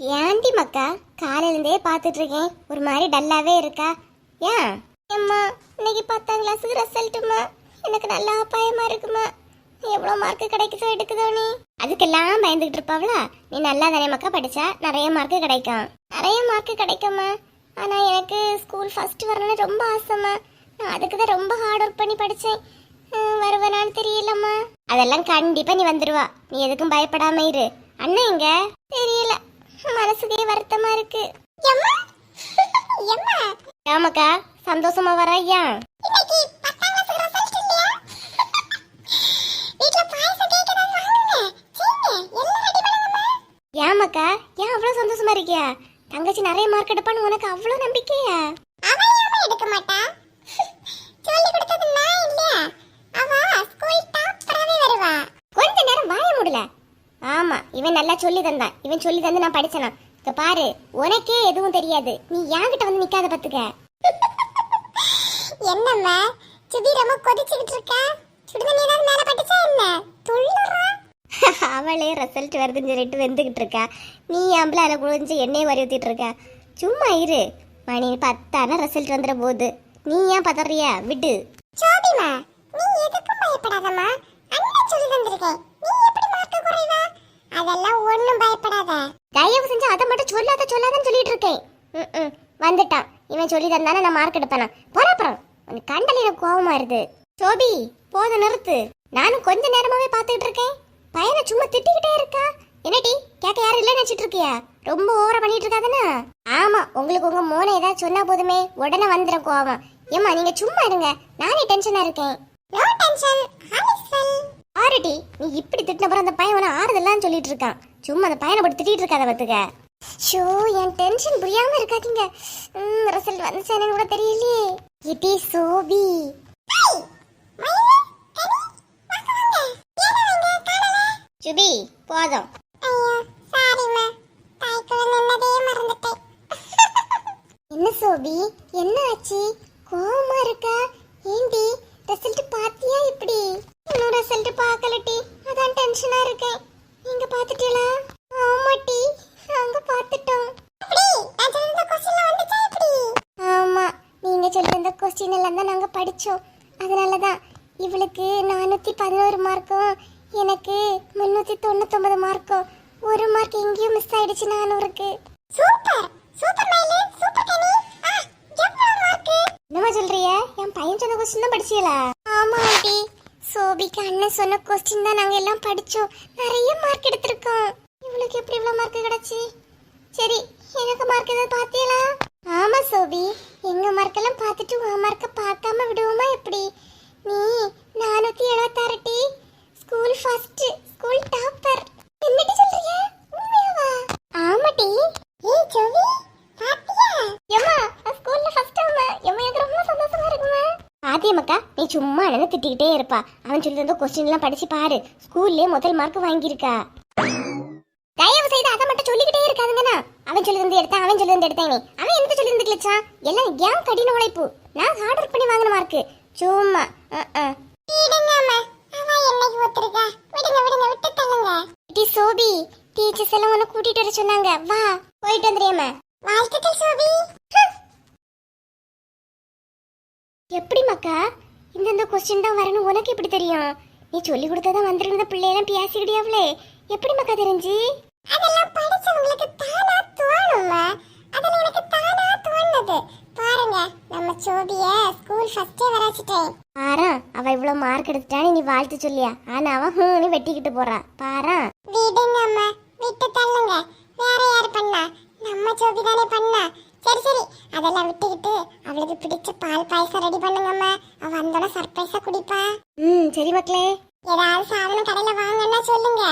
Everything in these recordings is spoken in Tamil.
ஏன்டி மக்கா? காலையிலேருந்தே பார்த்துட்டு இருக்கேன் ஒரு மாதிரி டல்லாவே இருக்கா? ஏன்? அம்மா இன்னைக்கு பத்தாம் கிளாஸுக்கு ரிசல்ட்டுமா? எனக்கு நல்லா அபாயமா இருக்குமா? எவ்வளோ மார்க் கிடைக்குதோ எடுக்குதோ நீ? அதுக்கெல்லாம் பயந்துகிட்டு இருப்பாவளா? நீ நல்லா தானே மக்கா படிச்சா? நிறைய மார்க் கிடைக்கும். நிறைய மார்க் கிடைக்குமா ஆனா எனக்கு ஸ்கூல் ஃபர்ஸ்ட் வரணும்னு ரொம்ப ஆசைம்மா. நான் அதுக்கு தான் ரொம்ப ஹார்ட் ஒர்க் பண்ணி படிச்சேன். வருவேனான்னு தெரியலம்மா. அதெல்லாம் கண்டிப்பா நீ வந்துடுவா நீ எதுக்கும் பயப்படாம இரு. அண்ணன் எங்க? தெரியல. மனசுக்கே வருத்தமா இருக்கு. ஆமாக்கா சந்தோஷமா வர ஐயா? ஏமாக்கா ஏன் அவ்வளவு சந்தோஷமா இருக்கியா? தங்கச்சி நிறைய மார்க் எடுப்பான்னு உனக்கு அவ்வளவு நம்பிக்கையா? எடுக்க மாட்டா? சொல்லி கொடுத்தது நான் இல்லையா? அவ ஸ்கூல் டாப்பராவே வருவா. கொஞ்ச நேரம் வாய முடியல ஆமா இவன் நல்லா சொல்லி தந்தான். இவன் சொல்லி தந்து நான் படிச்சனா இங்க பாரு உனக்கே எதுவும் தெரியாது. நீ என்கிட்ட வந்து நிக்காத பாத்துக்க. என்னம்மா சுதி ரொம்ப கொதிச்சுக்கிட்டு இருக்கா? சுடுதண்ணி ஏதாவது மேல பட்டுச்சா என்ன? துள்ளுறா? அவளே ரிசல்ட் வருதுன்னு சொல்லிட்டு வெந்துகிட்டு இருக்கா. நீ ஆம்பளை அதை குளிஞ்சு எண்ணெயை வரி ஊத்திட்டு இருக்க. சும்மா இரு. மணி பத்தான ரிசல்ட் வந்துட போகுது நீ ஏன் பதறியா? விடு. ஜோதிமா நீ எதுக்கும் பயப்படாதம்மா அண்ணன் சொல்லி தந்திருக்கேன் நீ எப்படி மார்க் குறைவா அதெல்லாம் ஒண்ணும் பயப்படாத தயவு செஞ்சு அதை மட்டும் சொல்லாத சொல்லாதன்னு சொல்லிட்டு இருக்கேன் ம், ம். வந்துட்டான். இவன் சொல்லி தந்தானே நான் மார்க் எடுப்பேனா? போற அப்புறம். உனக்கு கண்டல எனக்கு கோவமா சோபி போத நிறுத்து. நானும் கொஞ்ச நேரமாவே பார்த்துக்கிட்டு இருக்கேன். பையனை சும்மா திட்டிக்கிட்டே இருக்கா? என்னடி கேட்க யாரும் இல்லை நினைச்சிட்டு இருக்கியா? ரொம்ப ஓவரா பண்ணிட்டு இருக்காதுன்னா ஆமா உங்களுக்கு உங்க மோனை ஏதாவது சொன்னா போதுமே. உடனே வந்துடும் கோவம். ஏம்மா நீங்க சும்மா இருங்க. நானே டென்ஷனா இருக்கேன். நோ டென்ஷன் ஆரடி நீ இப்படி திட்டின அப்புறம் அந்த பையன் உன ஆறுதல்லாம் சொல்லிட்டு இருக்கான். சும்மா அந்த பையனை போட்டு திட்டிட்டு இருக்காத பத்துக்க ஷோ என் டென்ஷன் புரியாம இருக்காதீங்க. ரிசல்ட் வந்துச்சு எனக்கு கூட தெரியலையே. இட் இஸ் சோபி. சுபி போதும். என்ன சோபி? என்ன ஆச்சு? கோவமா இருக்கா? ஏண்டி ரிசல்ட் பாத்தியா இப்படி? இன்னும் ரிசல்ட் பார்க்கலட்டி. அதான் டென்ஷனா இருக்கேன். நீங்க பாத்துட்டீங்களா ஆமாட்டி நாங்க பார்த்துட்டோம் எப்படி நான் சொல்லிருந்த கொஸ்டின்ல வந்துச்சா எப்படி ஆமா நீங்க சொல்லிருந்த கொஸ்டின் எல்லாம் தான் நாங்க படிச்சோம். அதனால தான் இவளுக்கு நானூத்தி பதினோரு மார்க்கும் எனக்கு முன்னூத்தி தொண்ணூத்தொன்பது மார்க்கும் ஒரு மார்க் எங்கேயும் மிஸ் ஆயிடுச்சு நானூறுக்கு. Super! Super Mayilu super Kani. ஆ எவ்வளவு மார்க் என்னமா சொல்றிய என் பையன் சொன்ன கொஸ்டின் தான் படிச்சீங்களா ஆமா ஆண்டி. சோபிக்கு அண்ணன் சொன்ன கொஸ்டின் தான் நாங்க எல்லாம் படிச்சோம். நிறைய மார்க் எடுத்திருக்கோம். இவளுக்கு எப்படி இவ்வளவு மார்க் கிடைச்சு? சரி எனக்கு மார்க் ஏதாவது பாத்தீங்களா? ஆமா சோபி. எங்க மார்க்கெல்லாம் பார்த்துட்டு உன் மார்க்க பார்க்காம விடுவோமா எப்படி? நீ நானூத்தி எழுபத்தாறு டி. ஸ்கூல் ஃபர்ஸ்ட் ஸ்கூல் டாப்பர் என்னடி சொல்றிய உண்மையாவா? ஆமாடி ஏய் ஜோவி பாத்தியா? எம்மா நான் ஸ்கூல்ல ஃபர்ஸ்ட் ஆமா. எம்மா எனக்கு ரொம்ப சந்தோஷமா இருக்குமா? ஆதியம்மக்கா நீ சும்மா அழகு திட்டிக்கிட்டே இருப்பா. அவன் சொல்லி தந்த கொஸ்டின்லாம் படிச்சு பாரு. ஸ்கூல்லே முதல் மார்க் வாங்கியிருக்கா. தயவு செய்து அதை மட்டும் சொல்லிக்கிட்டே இருக்காதுங்கண்ணா அவன் சொல்லி தந்து எடுத்தான் அவன் சொல்லி தந்து எடுத்தேன் நீ அவன் எனக்கு சொல்லி தந்து கிழிச்சான்? எல்லாம் ஏன் கடின உழைப்பு. நான் ஹார்ட் ஒர்க் பண்ணி வாங்கின மார்க் சும்மா. சோபி டீச்சர்ஸ் எல்லாம் உன்னை கூட்டிட்டு வர சொன்னாங்க. வா. போயிட்டு வந்துறியம்மா வாழ்த்துக்கள் சோபி. எப்படி மக்கா இந்தந்த கொஸ்டின் தான் வரணும். உனக்கு எப்படி தெரியும்? நீ சொல்லி கொடுத்ததான் வந்திருந்த பிள்ளையெல்லாம் பேசிக்கிட்டியாவளே. எப்படி மக்கா தெரிஞ்சு? அதெல்லாம் படிச்சவங்களுக்கு தானா தோணும்மா அதெல்லாம் எனக்கு தானா தோணுது. பாருங்க நம்ம சோபிய ஸ்கூல் ஃபர்ஸ்டே வர வச்சுட்டேன் பாரா அவ இவ்வளவு மார்க் எடுத்துட்டான்னு நீ வாழ்த்து சொல்லியா? ஆனா அவன் ஹூன்னு வெட்டிக்கிட்டு போறா. பாரா. விடுங்கம்மா விட்டு தள்ளுங்க. வேற யார் பண்ணா? நம்ம சோபி தானே பண்ணா. சரி சரி. அதெல்லாம் விட்டுக்கிட்டு அவளுக்கு பிடிச்ச பால் பாயசம் ரெடி பண்ணுங்கம்மா. அவ வந்தோட சர்ப்ரைஸா குடிப்பா. ம் சரி மக்களே. ஏதாவது சாதனம் கடையில வாங்கன்னா சொல்லுங்க.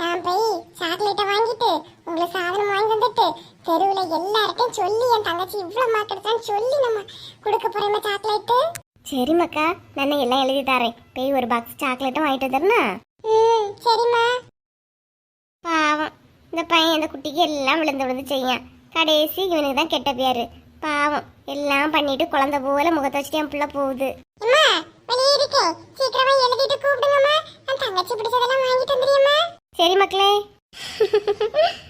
நான் போய் சாக்லேட்டை வாங்கிட்டு உங்களுக்கு சாதனம் வாங்கி வந்துட்டு தெருவுல எல்லார்ட்டையும் சொல்லி என் தங்கச்சி இவ்வளவு மார்க் எடுத்தான்னு சொல்லி நம்ம கொடுக்க போறோமே சாக்லேட்டு சரி மக்கா நான் எல்லாம் எழுதி தரேன். போய் ஒரு பாக்ஸ் சாக்லேட்டும் வாங்கிட்டு தரணா ம் சரிம்மா. பாவம். இந்த பையன் இந்த குட்டிக்கு எல்லாம் விழுந்து விழுந்து செய்யான். கடைசி இவனுக்கு தான் கெட்ட பேரு. பாவம். எல்லாம் பண்ணிட்டு குழந்தை போல முகத்தை வச்சுட்டு என் பிள்ளை போகுது. அம்மா வெளியே இருக்கேன் சீக்கிரமா எழுதிட்டு கூப்பிடுங்கம்மா. என் தங்கச்சி பிடிச்சதெல்லாம் வாங்கிட்டு வந்துடுறியம்மா சரி மக்களே.